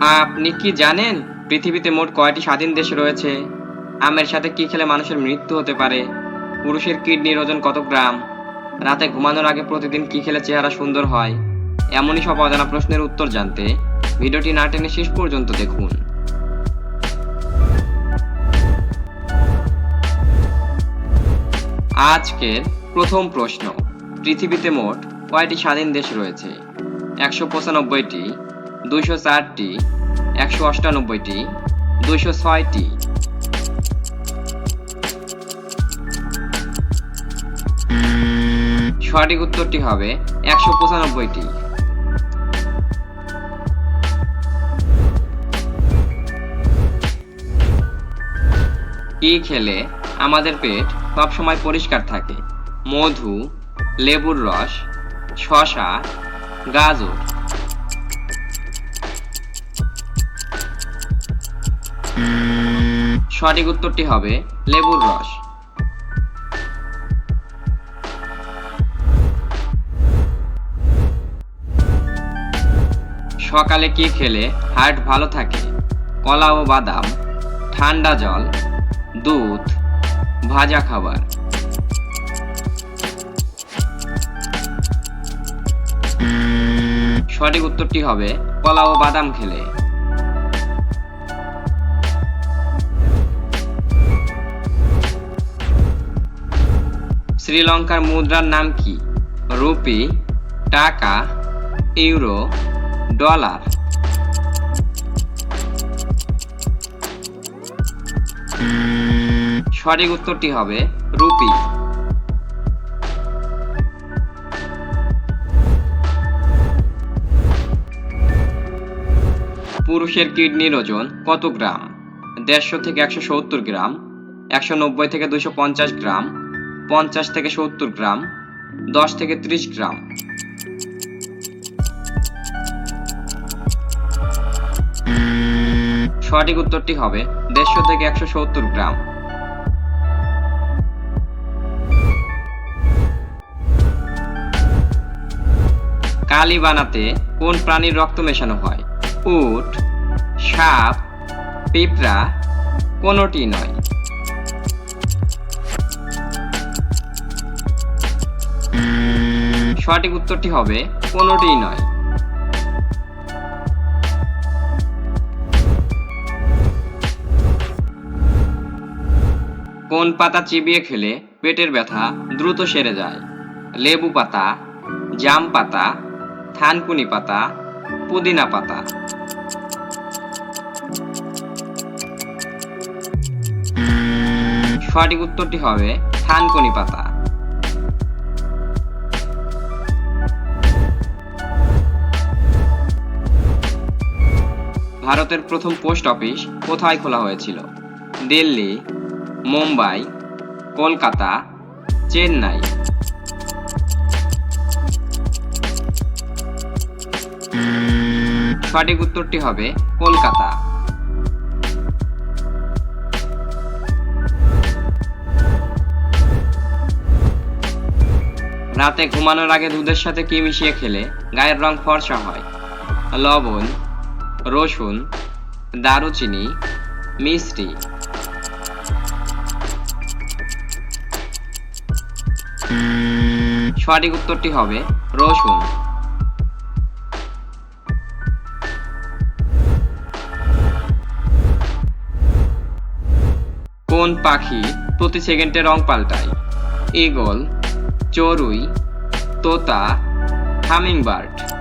আপনি কি জানেন পৃথিবীতে মোট কয়টি স্বাধীন দেশ রয়েছে? আমের সাথে কি খেলে মানুষের মৃত্যু হতে পারে? পুরুষের কিডনির ওজন কত গ্রাম? রাতে ঘুমানোর আগে প্রতিদিন কি খেলে চেহারা সুন্দর হয়? এমনই সব অজানা প্রশ্নের উত্তর জানতে ভিডিওটি না টেনে শেষ পর্যন্ত দেখুন। আজকের প্রথম প্রশ্ন, পৃথিবীতে মোট কয়টি স্বাধীন দেশ রয়েছে? একশো পঁচানব্বইটি দুইশো চারটি, একশো অষ্টানব্বইটি, দুইশো ছয়টি। সঠিক উত্তরটি হবে একশো পঁচানব্বইটি। কি খেলে আমাদের পেট সবসময় পরিষ্কার থাকে? মধু, লেবুর রস শশা গাজর। সঠিক উত্তরটি হবে লেবুর রস। সকালে কি খেলে হার্ট ভালো থাকে? কলা ও বাদাম, ঠান্ডা জল, দুধ, ভাজা খাবার। সঠিক উত্তরটি হবে কলা ও বাদাম খেলে। শ্রীলঙ্কার মুদ্রার নাম কি? রুপি, টাকা, ইউরো, ডলার। সঠিক উত্তরটি হবে রুপি। পুরুষের কিডনির ওজন কত গ্রাম? দেড়শো থেকে একশো সত্তর গ্রাম, একশো নব্বই থেকে দুশো পঞ্চাশ গ্রাম পঞ্চাশ থেকে সত্তর গ্রাম, দশ থেকে ত্রিশ গ্রাম। সঠিক উত্তরটি হবে দেড়শো থেকে একশো সত্তর গ্রাম। কালি বানাতে কোন প্রাণীর রক্ত মেশানো হয়? উট, সাপ, পিঁপড়া কোনোটি নয়। সঠিক উত্তরটি হবে কোনোটিই নয়। কোন পাতা চিবিয়ে খেলে পেটের ব্যথা দ্রুত সেরে যায়? লেবু পাতা, জাম পাতা, থানকুনি পাতা, পুদিনা পাতা। সঠিক উত্তরটি হবে থানকুনি পাতা। ভারতের প্রথম পোস্ট অফিস কোথায় খোলা হয়েছিল? দিল্লি, মুম্বাই, কলকাতা, চেন্নাই। সঠিক উত্তরটি হবে কলকাতা। রাতে ঘুমানোর আগে দুধের সাথে কি মিশিয়ে খেলে? গায়ের রং ফর্সা হয়। লবণ রসুন, দারুচিনি, মিষ্টি। সঠিক উত্তরটি হবে রসুন। কোন পাখি প্রতি সেকেন্ডে রং পাল্টায়? ঈগল, চড়ুই, তোতা, হামিংবার্ড।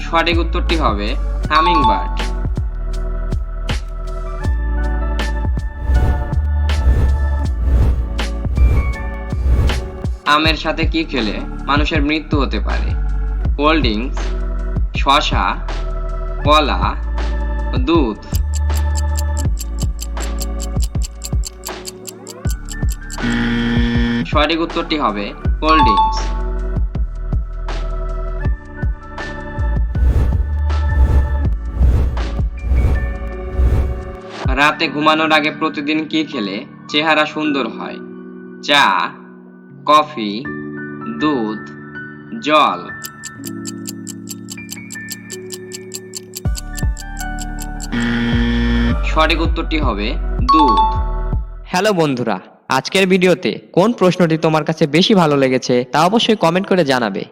সঠিক উত্তরটি হবে হামিংবার্ড। আমের সাথে কি খেলে মানুষের মৃত্যু হতে পারে? ড্রিঙ্কস, শশা, কলা, দুধ। সঠিক উত্তরটি হবে কোল্ড রাতে ঘুমানোর আগে প্রতিদিন কি খেলে? চেহারা সুন্দর হয়। চা, কফি, দুধ, জল। সঠিক উত্তরটি হবে দুধ। হ্যালো বন্ধুরা, আজকের ভিডিওতে কোন প্রশ্নটি তোমার কাছে বেশি ভালো লেগেছে তা অবশ্যই কমেন্ট করে জানাবে।